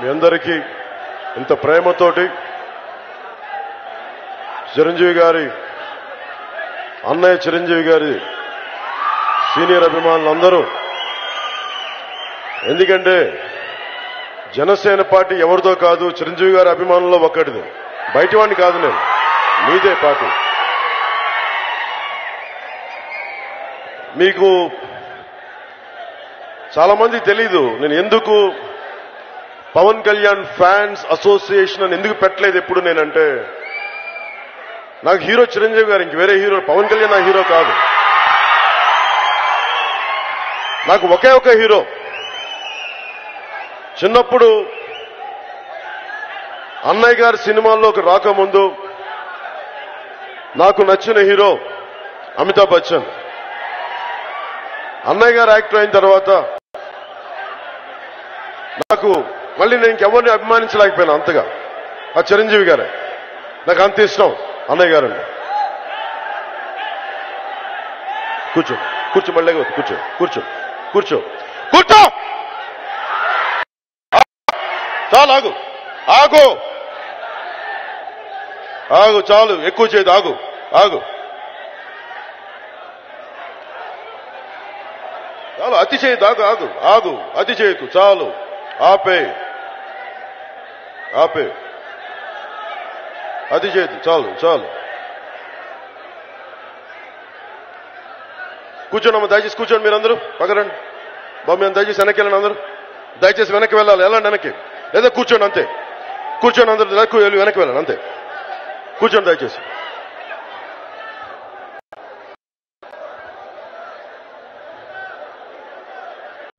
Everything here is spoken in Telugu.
మీ అందరికీ ఇంత ప్రేమతోటి చిరంజీవి గారి అన్నయ్య చిరంజీవి గారి సీనియర్ అభిమానులు అందరూ ఎందుకంటే జనసేన పార్టీ ఎవరితో కాదు చిరంజీవి గారి అభిమానుల్లో ఒక్కటిది బయటి కాదు నేను. మీదే పార్టీ. మీకు చాలా మంది తెలీదు. నేను ఎందుకు పవన్ కళ్యాణ్ ఫ్యాన్స్ అసోసియేషన్ అని ఎందుకు పెట్టలేదు ఎప్పుడు నేనంటే నాకు హీరో చిరంజీవి గారు ఇంక వేరే హీరో పవన్ కళ్యాణ్ నా హీరో కాదు. నాకు ఒకే ఒక హీరో. చిన్నప్పుడు అన్నయ్య గారి సినిమాల్లోకి రాకముందు నాకు నచ్చిన హీరో అమితాబ్ బచ్చన్. అన్నయ్య గారు యాక్టర్ అయిన తర్వాత నాకు మళ్ళీ నేను ఇంకెవరిని అభిమానించలేకపోయాను అంతగా. ఆ చిరంజీవి గారే. నాకు అంత ఇష్టం అన్నయ్య గారు కూర్చో కూర్చో మళ్ళీ కూర్చో కూర్చో కూర్చో. కూర్చో! చాలు ఆగు ఆగు. ఆగు చాలు. ఎక్కువ చేయదు ఆగు. ఆగు. చాలు అతి చేయదు ఆగు ఆగు ఆగు అతి చేయకు చాలు ఆపే ఆపే. అది చేయదు చాలు చాలు. కూర్చోండి అమ్మ దయచేసి కూర్చోండి మీరు అందరూ పక్కరండి బాబు మేము దయచేసి వెనక్కి వెళ్ళండి అందరూ. దయచేసి వెనక్కి వెళ్ళాలి. వెళ్ళండి వెనక్కి. లేదా కూర్చోండి అంతే. కూర్చోండి అందరూ వెళ్ళి వెనక్కి వెళ్ళండి అంతే. కూర్చోండి దయచేసి.